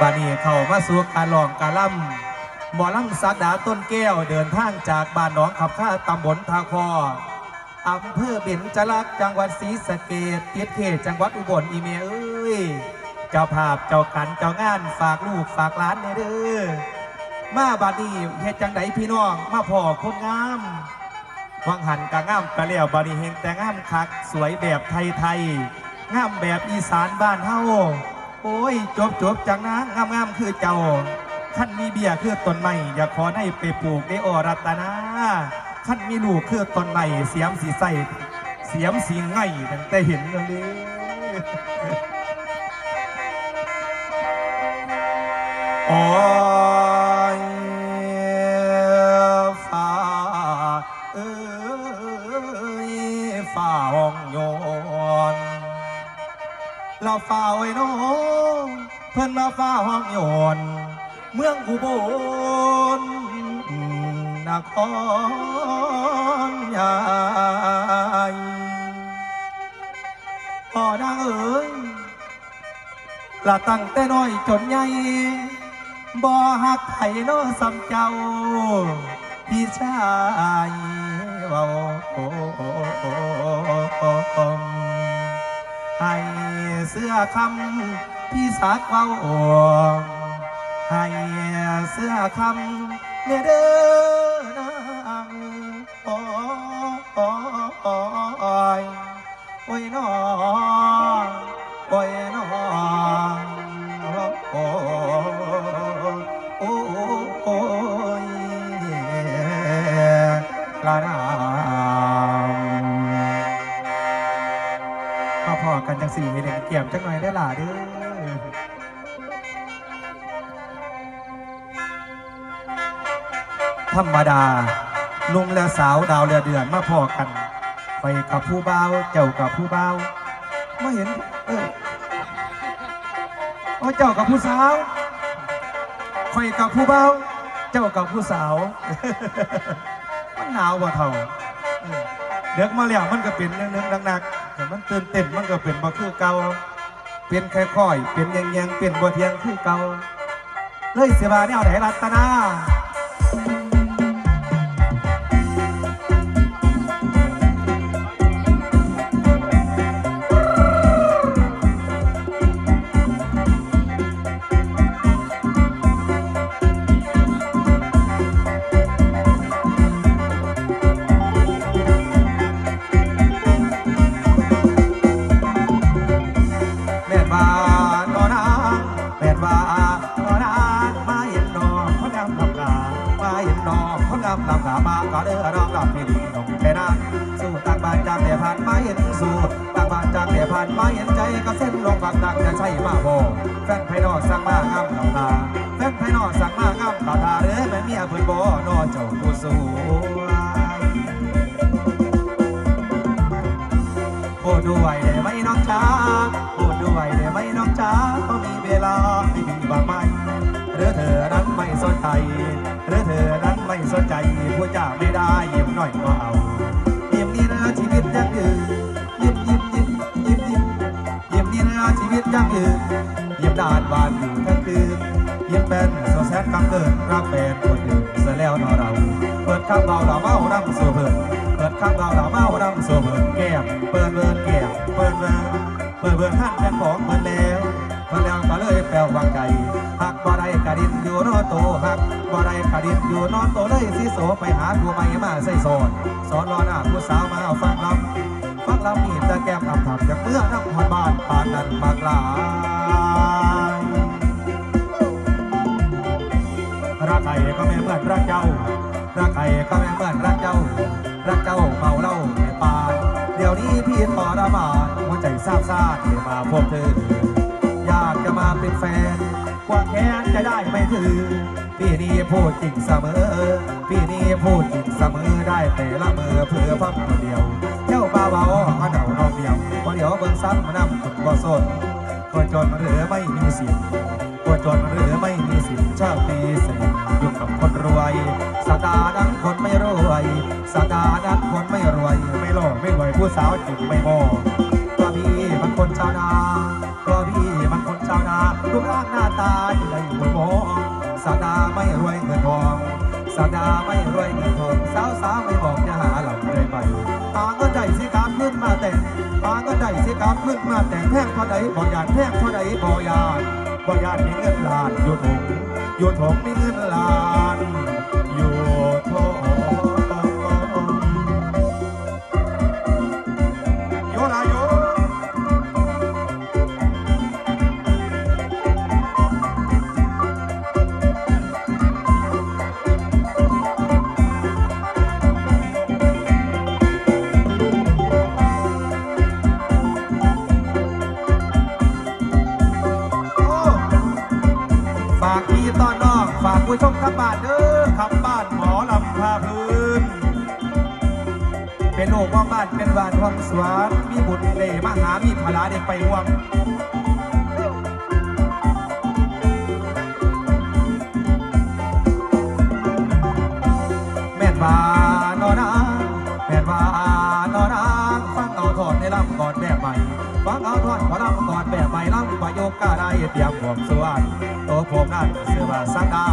บานีเข้ามาสู่การลองการล่ำหมอลำสักดาต้นแก้วเดินทางจากบ้านหนองขับข้าตำบลทาคออำเภอเบญจลักษ์จังหวัดศรีสะเกษติดเขตจังหวัดอุบลอีเมเอ้ยเจ้าภาพเจ้ากันเจ้างานฝากลูกฝากหลานเนี่ยเด้อมาบานีเฮ็ดจังไดพี่น้องมาพ่อคนงามวังหันกะงามกะเลี้ยวบานีเฮงแต่งามคักสวยแบบไทยๆงามแบบอีสานบ้านเฮา โอ้ย จบจบจังนะงามงามคือเจ้าขั้นมีเบียร์คือต้นไม้อย่าขอให้ไปปลูกได้อรัตนาขั้นมีลูกคือต้นไม้เสียมสีใสเสียมสีไงตั้งแต่เห็นเลยโอ้าฝ่าห้องโยนเมืองอุบลนครใหญ่พ่อดังเอ๋ยละตั้งแต่น้อยจนใหญ่บ่หักไผน้อสำเจ้า พี่ชายว้าให้เสื้อคำ พี่สักเว้าอวงให้เสื้อคำเนี่ยเด้อนางโอ้โอ้โอ้ยโอ้ยน้องโอ้ยน้องโอ้โอ้โอ้ยลานาพอกันจังสี่ให้เล่นเกี่ยมจังหน่อยได้อล่ะเด้อ ธรรมดาหนุ่มและสาวดาวเรือเดือนมาพอกันไปกับผู้บ่าวเจ้ากับผู้บ่าวมาเห็นเออโอ้เจ้ากับผู้สาวคอยกับผู้บ่าวเจ้ากับผู้สาวมันหนาวบ่เท่าเด็กมาแล้วมันก็เป็นเนื้อๆหนักๆแต่มันตื่นเต้นมันก็เป็นบ่คือเก่าเป็นค่อยๆเป็นยังยังๆเป็นบ่เทียงคือเก่าเลยเสียบาแนวไหนรัตนา สั่งมางามลำตาแฟนไพนอสั่งมางามลำตาเด้อแม่เมียเพิ่นบ่นอเจ้าผู้สวยโอ้ด้วยได้ไหมน้องจ้าโอ้ด้วยได้ไหมน้องจ้าก็มีเวลาให้ดีบ้างไหมหรือเธอนั้นไม่สนใจหรือเธอนั้นไม่สนใจผู้จ้าไม่ได้ยิ้มหน่อยก็อา โซแซนกำเกิดรักแฟนคนอื่นเสียแล้วนอเรา เปิดข้างเราเราเมาดำสู่เพินเปิดข้างเราเราเมาดำสู่เพินแก้มเปิดเบิร์นแก้มเปิดเบิร์นเปิดเบิร์นหันกันของเพิ่นแล้วเพิ่นแล้วก็เลยแปลวางใจหักบ่ได้กระดินอยู่นอโตหักบ่ได้กระดินอยู่นอนโตเลยสิโสไปหาผู้ใหม่มาใส่สอนสอนรอหน้าผู้สาวมาเอาฟังลำฟังลำมีแต่แก้มทำทำจากเมื่อน้ำหอนบ้านปานนั้นมากลา กใครก็ไม่เหมือนรักเจ้า รักใครก็ไม่เหมือนรักเจ้า รักเจ้าเมาเหล้าไม่าเดี๋ยวนี้พี่ทรมานหัวใจซาบซ่านที่มาพบเธอ อยากจะมาเป็นแฟนกว่าแค้นจะได้ไม่ถือ พี่นี่พูดจริงเสมอ พี่นี่พูดจริงเสมอได้แต่ละมือเพื่อพักคนเดียว เจ้าบ่าวเบาเขาเดานองเดียวพอเดี๋ยวเบิ่งซ้ำมานำคนบ่สนคนจนหรือไม่มีสิทธิ์คนจนหรือไม่มีสิทธิ์ชาติสนิทอยู่กับคน รวย สตาร์นั้นคนไม่รวย สตาร์นั้นคนไม่รวย ไม่หล่อไม่รวยผู้สาวจึงไม่มองก็พี่มันคนชาวนาก็พี่มันคนชาวนารูปร่างหน้าตาาจะได้หมดมองสาวดาไม่รวยเงินทองสาวดาไม่รวยเงินทองสาวสาวไม่บอกจะหาหลับเลยไปหาเงินได้สิครับขึ้นมาแต่งหาเงินได้สิครับขึ้นมาแต่งแพงเท่าใดบ่ยานแพงเท่าใดบ่ยาน บ่ยานมีเงินล้านอยู่ถงอยู่ถงมีเงินล้าน พี่ต้อนนอกฝากผู้ชมขับบ้านเด้อขับบ้านหมอลำพาพื้น เป็นโอกว่าบ้านเป็นบ้านวังสวนมีบุตรเดมาหามีพลาเด็กไปห่วงแม่นว่า ลำประโยคกาได้เตรียมห่วงสวนตัวผมนั้นเสือว่าสังดา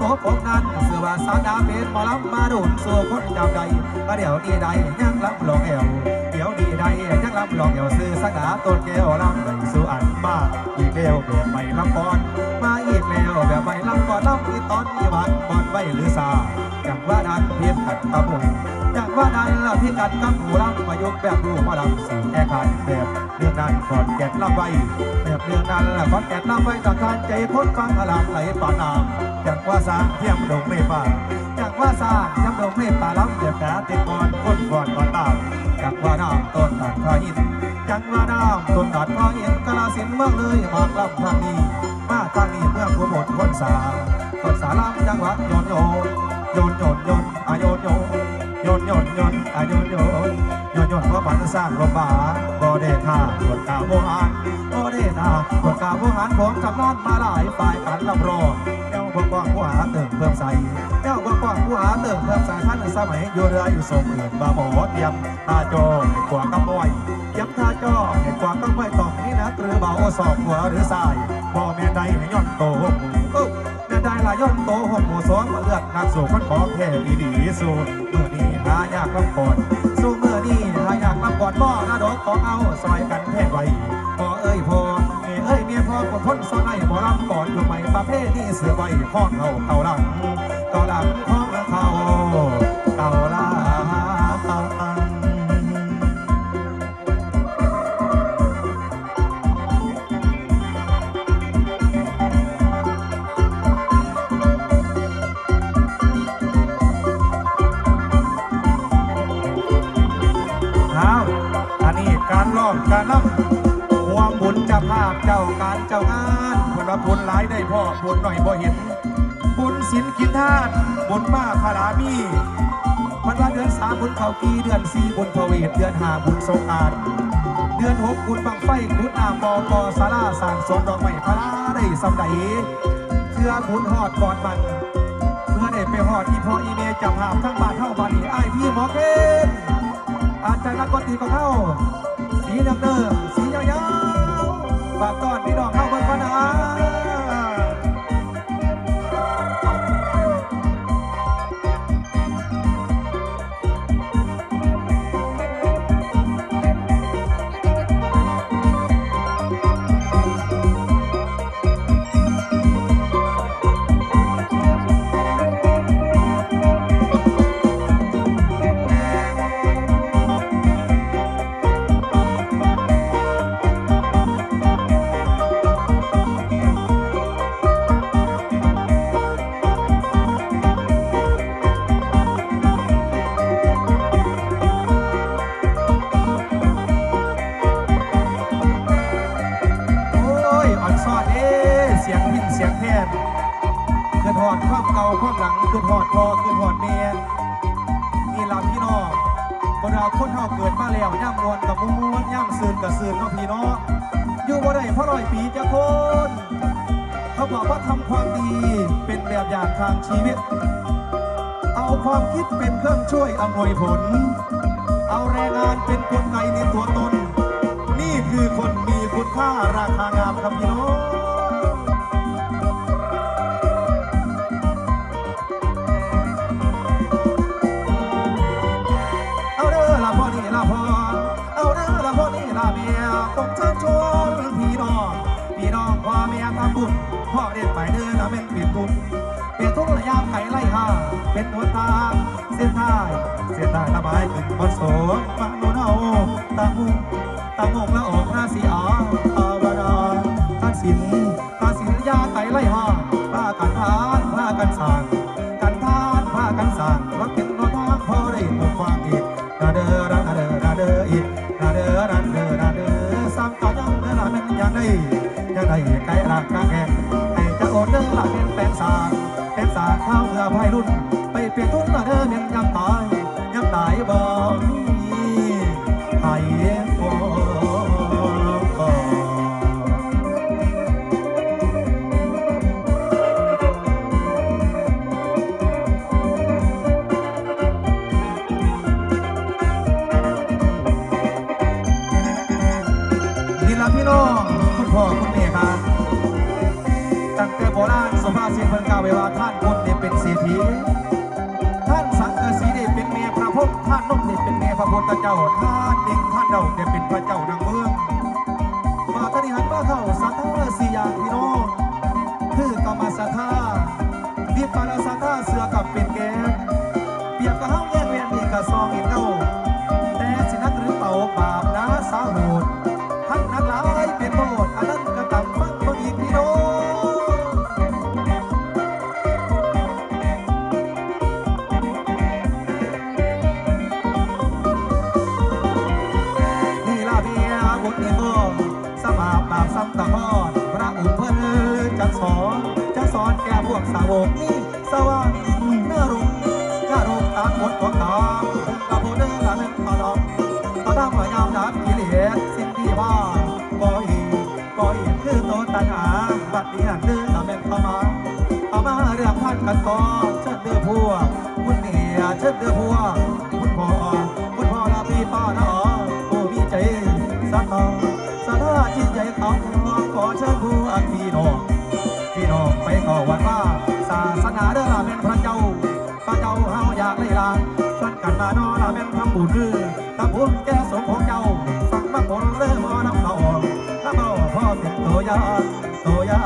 ตัวผมนั้นเสือว่าสังดาเป็นหมอลำมาดุนสู่คนจำใดก็เดี๋ยวนี้ใดยังลำลองแอวเดี๋ยวนี้ใดยังลำลองแอวซื้อสังดาต้นแก้วลำใดสู่อันมาอีกแล้วแบบใหม่ลำก่อนมาอีกแล้วแบบใหม่ลำก่อนลำที่ตอนนี้วันบอนไว้หรือซาอย่างว่าดันเพียนขัดตะบุงอย่าง ว่าดันละพี่กัดกับหูลำประยุกแบบรูปมาลำสู่แก้ขันแบบเรื่องนั้นขอนแก่นลำไว้แบบเรื่องนั้นละขอนแก่นลำไว้ต่างการใจคนฟังอลามไหลป่านามอยางว่าสร้างเทียมดงไม่ป่าอยางว่าสร้างเทียมดงไม่ป่าลำเดียบแกติดก่อนคนก่อนก่อนตามอย่างว่าน้ำต้นตัดพระอินทร์อยางว่าน้ำต้นตัดพระอินทร์กาสินเมืองเลยมากลำทางนี้มาทางนี้เมืองผู้บดคนสาคนสาลำจังหวัดโยนโยนโยนโยน สร้างลมบาบ่ได้ท่าบทกาโบหารบ่ได้ท่าบทกาโบหารผมจำนานมาหลายฝ่ายกันลำรอเจ้าบ่กว้างผู้หาเติมเพิ่มใส่เจ้าบ่กว้างผู้หาเติมเพิ่มใส่ท่านสมัยอยู่เรืออยู่สมอื่นบาหมอเตรียมตาโจให้กว่ากับมวยเตรียมท่าจอให้กว่ากับมวยตอกนี่นะหรือเบาสอบหัวหรือสายบ่แม่ใดให้ย้อนโตหกหมูเอ้แม่ได้ลายย่นโตหกหมู่สองมาเลือดนักสู่คนของแค่อีดีสูตรเมื่อนี้หายากลำก่อน สู้เมื่อนี้หายากลำกอดบ่อนาดอกขอเอาซอยกันแท่ไว้พ่อเอ้ยพ่อเมียเอ้ยเมียพ่อกดพ้นซ้อนในบ่ลำก่อนอยู่ใหม่ประเภทนี้เสือไว้ข้องเขาเต่าหลังเต่าหลังข้อ การร้องการรับความบุญจะภาพเจ้าการเจ้างานผลว่าบุญหลายได้พ่อบุญหน่อยบ่เห็น บุญศีลกินทานบุญมาคารามีมันว่าเดือนสามบุญเขากีเดือนสี่บุญพเวทเดือนห้าบุญสงกรารเดือนหกบุญบังไฟบุญอามบอกอสาราสางสวนดอกไม้พระได้สำใดเพื่อบุญหอดก่อนมันเพื่อได้ไปหอดอีพออีเมจับภาพทั้งบานเท่าบานีไอพี่หมอเคนอาจารย์นักดนตรีของเขา สีดำเดิมสียาวๆฝากต้อนพี่น้องเข้าเบนพนาโบอกว่าทำความดีเป็นแบบอย่างทางชีวิต เอาความคิดเป็นเครื่องช่วยอำนวยผล เอาแรงงานเป็นกลไกในตัวตน นี่คือคนมีคุณค่าราคางามครับพี่น้อง พ่อเรียกไปเดินแล้วเป็นเปลี่ยนบุญเปลี่ยนทุกระยะไขไล่ห้าเป็นหัวตาเสียท้ายเสียท้ายระบายขึ้นบนโสมฟังโนเนาตามุงตามุงและออกราสีอ๋อาบาราตาสินตาสินระยะไขไล่ห้าป้ากันทานป้ากันสั่งาวเพื่อภัยรุ่น ไปเปลี่ยนทุนละเด้อเมียนยำตายยำตายบ่มีไทย ปู่คือตาบุญแก้สมของเจ้าฟังมาผลเลื่มอน้ำเขาออกน้ำเอาพ่อเป็โตยาโตยา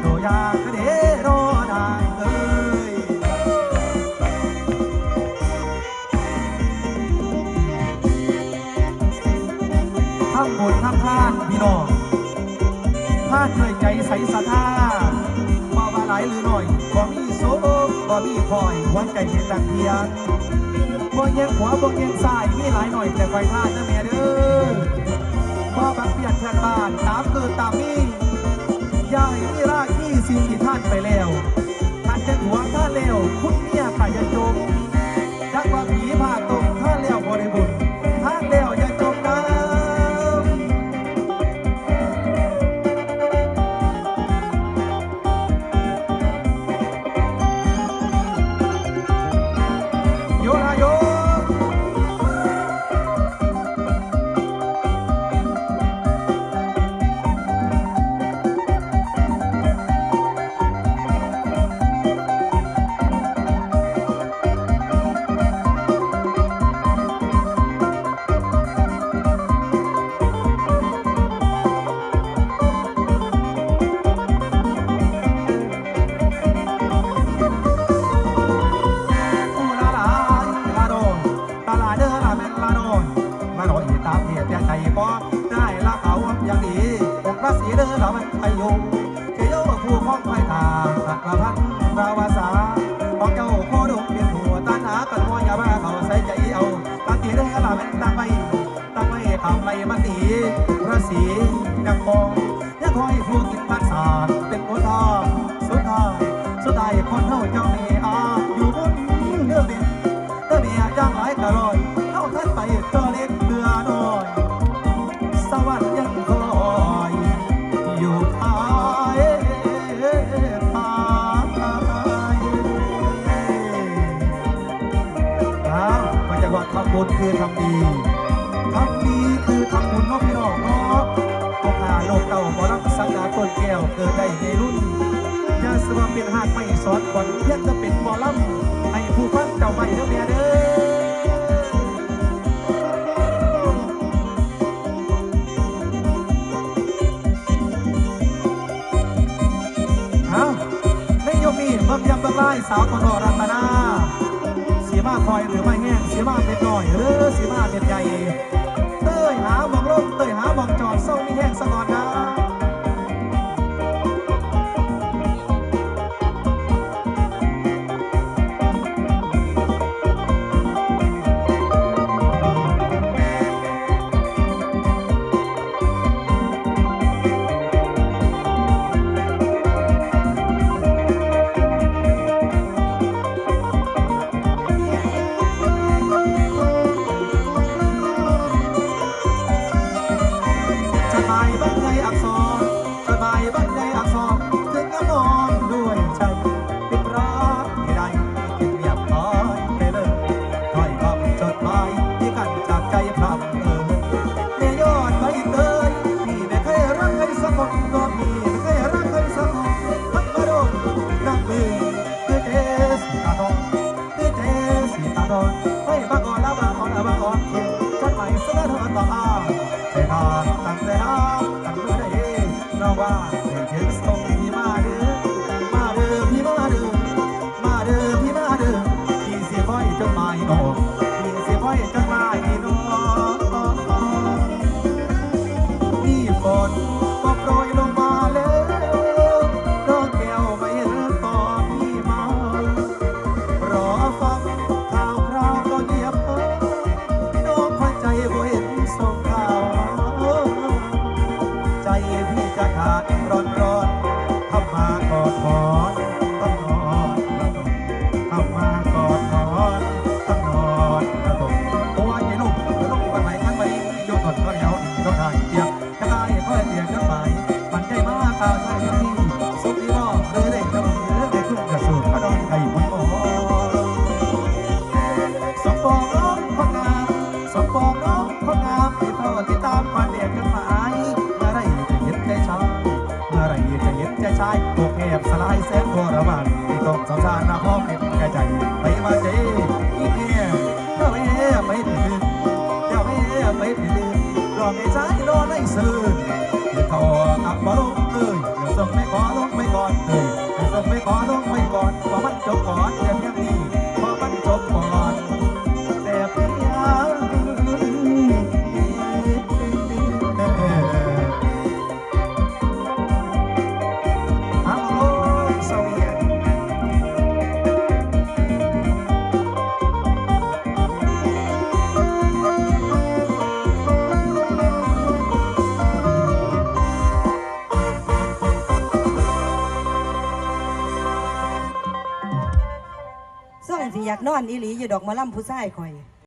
โตยาคดีรอนางเอ้ยทำบุญทำทานพี่น้องท่านด้วยใจใสศรัทธาบ่ว่าหลายหรือหน่อยบ่มีโซบ่มีคอยวันใจเป็นตักเพียง บอเยีงขวาบอเยีงซ้ายมีหลายหน่อยแต่ไฟพลาดนะแม่เด้อพ่อบังเปียนเพื่อนบ้านตามคือตามมี เป็นหากไม่สอนก่อนเพียจะเป็นหมอลำให้ผู้ฟังเก่าใหม่เด้อแม่เด้อไล่สาวมโนรัตนาเสียมาคอยหรือไม่แห้งสียมาเป็นหน่อยหรือสียมาเป็นใหญ่เต้ยหาบองลงเต้ยหาบองจอดเศร้ามีแห้งสะกอนนะ 好，再见。 ดอกมะล่ำผู้ชายคอย